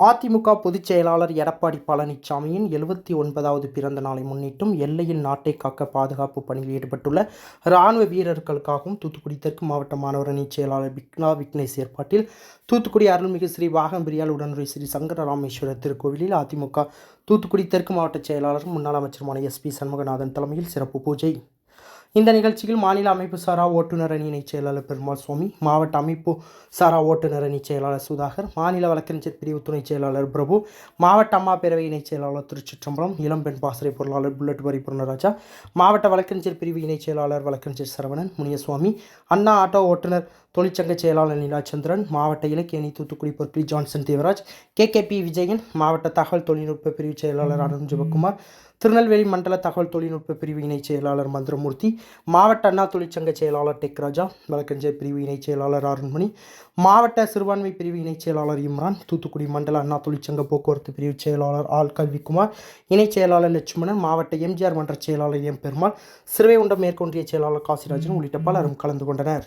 அதிமுக பொதுச் செயலாளர் எடப்பாடி பழனிசாமியின் எழுபத்தி ஒன்பதாவது பிறந்த நாளை முன்னிட்டும் எல்லையில் நாட்டை காக்க பாதுகாப்பு பணியில் ஈடுபட்டுள்ள இராணுவ வீரர்களுக்காகவும் தூத்துக்குடி தெற்கு மாவட்ட மாணவர் அணி செயலாளர் விக்னா விக்னேஷ் ஏற்பாட்டில் தூத்துக்குடி அருள்மிகு ஸ்ரீ வாகம்பிரியால் உடனுரை ஸ்ரீ சங்கர ராமேஸ்வரர் திருக்கோவிலில் அதிமுக தூத்துக்குடி தெற்கு மாவட்ட செயலாளர் முன்னாள் அமைச்சருமான எஸ்பி சண்முகநாதன் தலைமையில் சிறப்பு பூஜை. இந்த நிகழ்ச்சியில் மாநில அமைப்பு சாரா ஓட்டுநர் அணி இணைச் செயலாளர் பெருமாள் சுவாமி மாவட்ட அமைப்பு சாரா ஓட்டுநர் அணி செயலாளர் சுதாகர் மாநில வழக்கறிஞர் பிரிவு துணைச் செயலாளர் பிரபு மாவட்ட அம்மா பேரவை இணைச் செயலாளர் திருச்சிற்றம்பலம் இளம்பெண் பாசறை பொருளாளர் புல்லட் வரி பொருணராஜா மாவட்ட வழக்கறிஞர் பிரிவு இணைச் செயலாளர் வழக்கறிஞர் சரவணன் முனியசுவாமி அண்ணா ஆட்டோ ஓட்டுநர் தொழிற்சங்க செயலாளர் நிலாச்சந்திரன் மாவட்ட இலக்கிய அணி தூத்துக்குடி பொறுப்பில் ஜான்சன் தேவராஜ் கேகேபி விஜயன் மாவட்ட தகவல் தொழில்நுட்ப பிரிவு செயலாளர் அருண் ஜிவகுமார் திருநெல்வேலி மண்டல தகவல் தொழில்நுட்ப பிரிவு இணைச் செயலாளர் மந்திரமூர்த்தி மாவட்ட அண்ணா தொழிற்சங்க செயலாளர் டெக்ராஜா வழக்கறிஞர் பிரிவு இணைச் செயலாளர் அருண்மணி மாவட்ட சிறுபான்மை பிரிவு இணைச் செயலாளர் இம்ரான் தூத்துக்குடி மண்டல அண்ணா தொழிற்சங்க போக்குவரத்து பிரிவு செயலாளர் ஆல் கல்விக்குமார் இணைச் செயலாளர் லட்சுமணன் மாவட்ட எம்ஜிஆர் மன்ற செயலாளர் எம் பெருமாள் சிறுவைகுண்டம் மேற்கொன்றிய செயலாளர் காசிராஜன் உள்ளிட்ட பலரும் கலந்து கொண்டனர்.